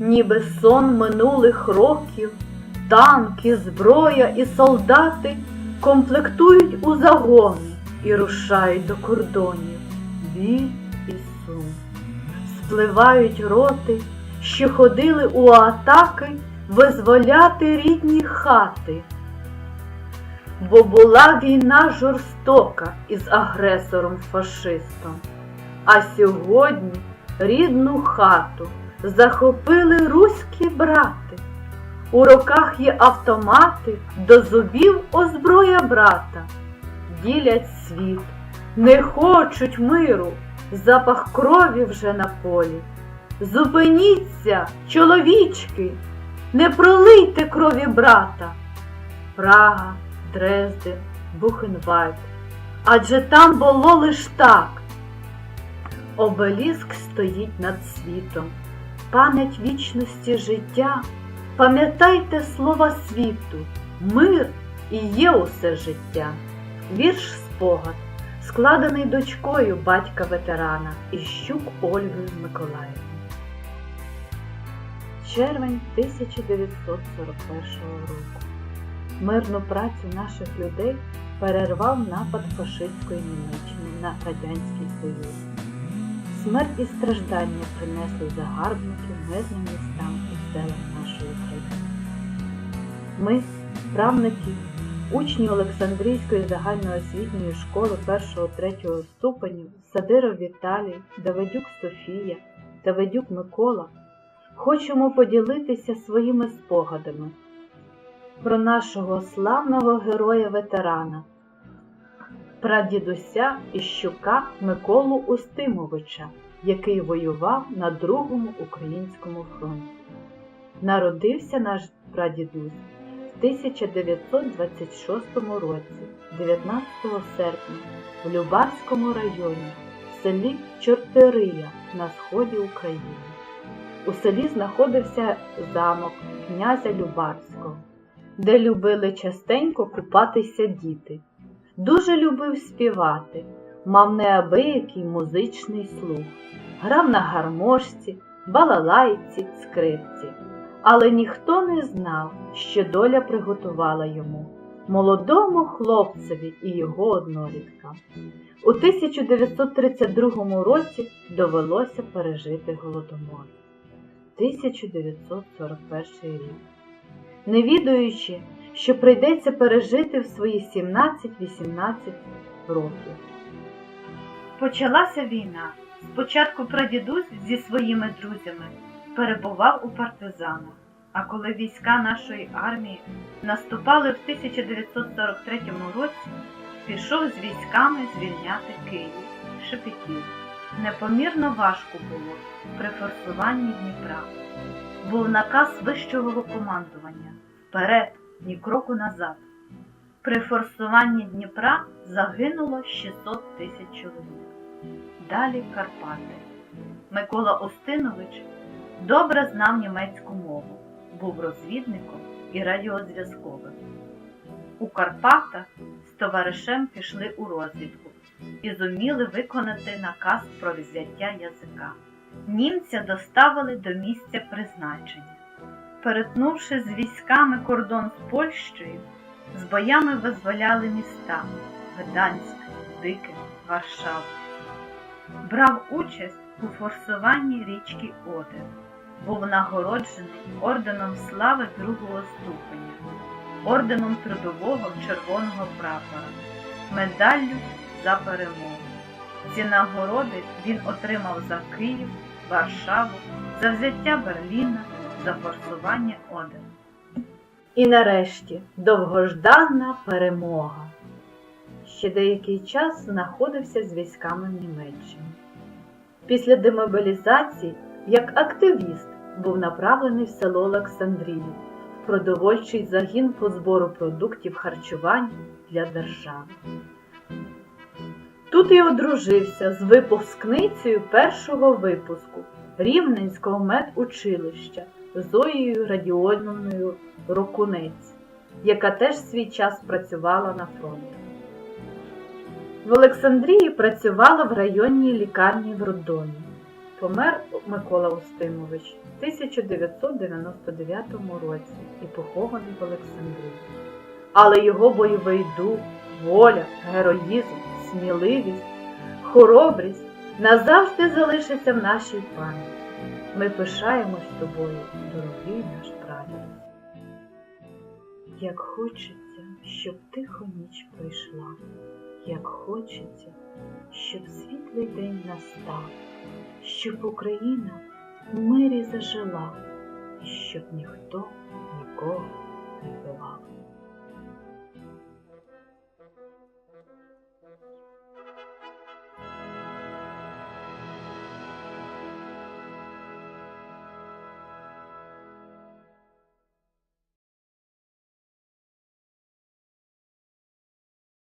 ніби сон минулих років, танки, зброя і солдати комплектують у загони і рушають до кордонів. Біль і сум. Спливають роти, що ходили у атаки визволяти рідні хати. Бо була війна жорстока із агресором фашистом, а сьогодні рідну хату захопили руські брати. У руках є автомати, до зубів озброя брата. Ділять світ, не хочуть миру, запах крові вже на полі. Зупиніться, чоловічки, не пролийте крові брата. Прага, Дрезден, Бухенвальд. Адже там було лиш так. Обеліск стоїть над світом, пам'ять вічності життя. Пам'ятайте слова світу, мир і є усе життя. Вірш спогад, складений дочкою батька ветерана Іщук Ольгою Миколаївною. Червень 1941 року. Мирну працю наших людей перервав напад фашистської Німеччини на Радянський Союз. Смерть і страждання принесли загарбники мирним містам і селам нашої країни. Ми, правники, учні Олександрійської загальноосвітньої школи 1-3 ступенів Садиров Віталій, Давидюк Софія, Давидюк Микола, хочемо поділитися своїми спогадами про нашого славного героя-ветерана, прадідуся Іщука Миколу Устимовича, який воював на Другому українському фронті. Народився наш прадідусь в 1926 році, 19 серпня, в Любарському районі, в селі Чортерия на сході України. У селі знаходився замок князя Любарського, де любили частенько купатися діти. Дуже любив співати, мав неабиякий музичний слух, грав на гармошці, балалайці, скрипці. Але ніхто не знав, що доля приготувала йому, молодому хлопцеві і його одноліткам. У 1932 році довелося пережити голодомор. 1941 рік. Не відаючи, що прийдеться пережити в свої 17-18 років. Почалася війна. Спочатку прадідусь зі своїми друзями перебував у партизанах, а коли війська нашої армії наступали в 1943 році, пішов з військами звільняти Київ, Шепетів. Непомірно важко було при форсуванні Дніпра. Був наказ вищого командування вперед, ні кроку назад. При форсуванні Дніпра загинуло 600 тисяч чоловік. Далі Карпати. Микола Остинович добре знав німецьку мову, був розвідником і радіозв'язковим. У Карпатах з товаришем пішли у розвідку і зуміли виконати наказ про взяття язика. Німця доставили до місця призначення. Перетнувши з військами кордон з Польщею, з боями визволяли міста Гданськ, Дикин, Варшаву. Брав участь у форсуванні річки Одер. Був нагороджений орденом слави другого ступеня, орденом трудового червоного прапора, медаллю за перемогу. Ці нагороди він отримав за Київ, Варшаву, за взяття Берліна, за форсування Одер. І нарешті довгождана перемога. Ще деякий час знаходився з військами в Німеччині. Після демобілізації, як активіст, був направлений в село Олександрію в продовольчий загін по збору продуктів харчування для держави. Тут і одружився з випускницею першого випуску Рівненського медучилища Зоєю Радіонною Рокунець, яка теж свій час працювала на фронті. В Олександрії працювала в районній лікарні в роддомі. Помер Микола Устимович в 1999 році і похований в Олександрії. Але його бойовий дух, воля, героїзм, сміливість, хоробрість назавжди залишаться в нашій пам'яті. Ми пишаємось тобою, дорогий наш прадід. Як хочеться, щоб тихо ніч пройшла, як хочеться, щоб світлий день настав, щоб Україна в мирі зажила, і щоб ніхто нікого не вбивав.